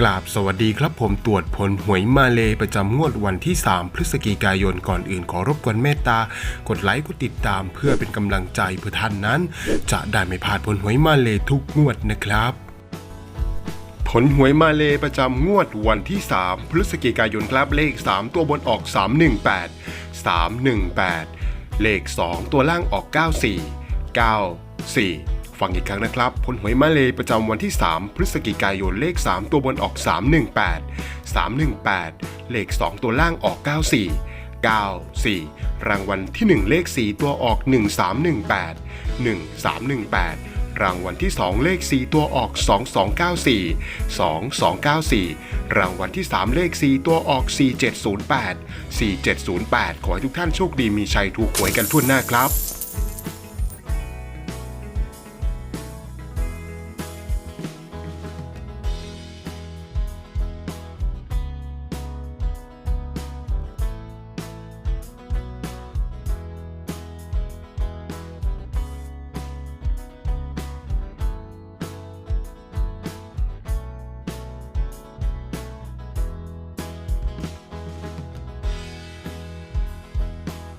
กราบสวัสดีครับผมตรวจผลหวยมาเลประจำงวดวันที่ 3 พฤศจิกายนก่อนอื่นขอรบกวนเมตตา กดไลค์กดติดตามเพื่อเป็นกำลังใจเพื่อท่านนั้น จะได้ไม่พลาดผลหวยมาเลทุกงวดนะครับผลหวยมาเลประจำงวดวันที่ 3 พฤศจิกายนครับเลข 3 ตัวบนออก 318 318 เลข 2 ตัวล่างออก 94 94 ฟังอีกครั้งนะครับผลหวยมาเลประจำวันที่ 3 พฤศจิกายนเลข 3 ตัวบนออก 318 318 เลข 2 ตัวล่างออก 94 94 รางวัลที่ 1 เลข 4 ตัวออก 1318 1318 รางวัลที่ 2 เลข 4 ตัวออก 2294 2294 รางวัลที่ 3 เลข 4 ตัวออก 4708 4708 ขอให้ทุกท่านโชคดีมีชัยถูกหวยกันทั่วหน้าครับ